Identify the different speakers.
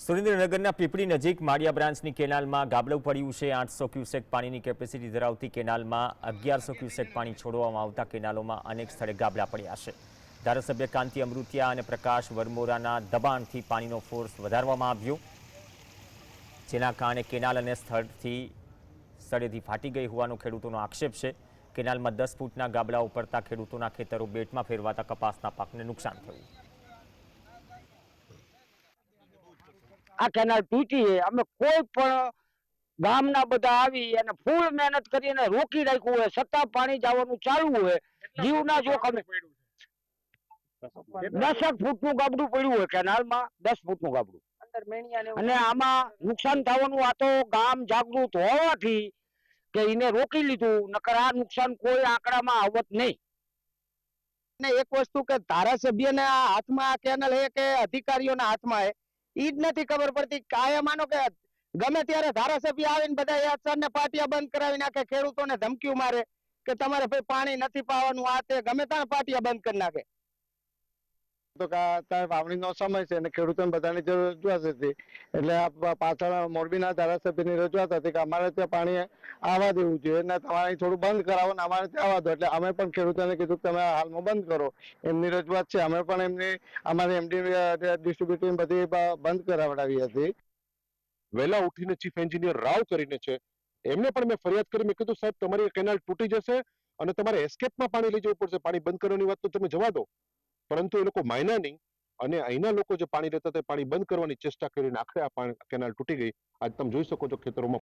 Speaker 1: સુરેન્દ્રનગરના પીપળી નજીક માળિયા બ્રાન્ચની કેનાલમાં ગાબડું પડ્યું છે. આઠસો ક્યુસેક પાણીની કેપેસિટી ધરાવતી કેનાલમાં અગિયારસો ક્યુસેક પાણી છોડવામાં આવતા કેનાલોમાં અનેક સ્થળે ગાબડા પડ્યા છે. ધારાસભ્ય કાંતિ અમૃતિયા અને પ્રકાશ વરમોરાના દબાણથી પાણીનો ફોર્સ વધારવામાં આવ્યો. જેના કારણે કેનાલ અને સ્થળથી સ્થળેથી ફાટી ગઈ હોવાનો ખેડૂતોનો આક્ષેપ છે. કેનાલમાં દસ ફૂટના ગાબડાઓ પડતા ખેડૂતોના ખેતરો બેટમાં ફેરવાતા કપાસના પાકને નુકસાન થયું.
Speaker 2: આ કેનાલ તૂટી અમે કોઈ પણ ગામના બધા આવી અને ફૂલ મહેનત કરીને રોકી રાખ્યું હોય છતાં પાણી જવાનું ચાલુ હોય જીવના જોખમે દસક ફૂટનું ગાબડું પડ્યું હોય કેનાલમાં દસ ફૂટનું ગાબડું. અને આમાં નુકસાન થવાનું આ તો ગામ જાગૃત હોવાથી કે એને રોકી લીધું નકર આ નુકસાન કોઈ આંકડામાં આવત નહીં.
Speaker 3: ને એક વસ્તુ કે ધારાસભ્યના હાથમાં આ કેનલ હે કે અધિકારીઓના હાથમાં હે ઈ જ નથી ખબર પડતી. કાયમ માનો કે ગમે ત્યારે ધારાસભ્ય આવીને બધા યાદસર ને પાટિયા બંધ કરાવી નાખે, ખેડૂતોને ધમકીઓ મારે કે તમારે ભાઈ પાણી નથી પાવાનું, આ તે ગમે ત્યાં પાટિયા બંધ કરી નાખે.
Speaker 4: તો વાવણીનો સમય છે અને ખેડૂતોને બધાની રજૂઆત હતી. એટલે પાછળ મોરબીના ધારાસભ્યની રજૂઆત હતી કે અમારે ત્યાં પાણી આવવા દેવું જોઈએ અને તમારે થોડું બંધ કરાવો ને અમારે ત્યાં આવવા દો. એટલે અમે પણ ખેડૂતોને કીધું કે તમે હાલમાં બંધ કરો. એમની રજૂઆત છે. અમે પણ એમની, અમારી એમડી ડિસ્ટ્રીબ્યુટરની બધી બંધ કરાવડાવી હતી.
Speaker 5: વહેલા ઉઠીને ચીફ એન્જિનિયર રાવ કરીને છે. એમને પણ મેં ફરિયાદ કરી. મેં કીધું, સાહેબ, તમારી કેનાલ તૂટી જશે અને તમારે એસ્કેપમાં પાણી લઈ જવું પડશે. પાણી બંધ કરવાની વાત તો તમે જવા દો. પરંતુ એ લોકો માયના નહીં અને અહીંના લોકો જે પાણી રહેતા તે પાણી બંધ કરવાની ચેષ્ટા કરીને આખરે આ કેનાલ તૂટી ગઈ. આજ તમે જોઈ શકો છો ખેતરોમાં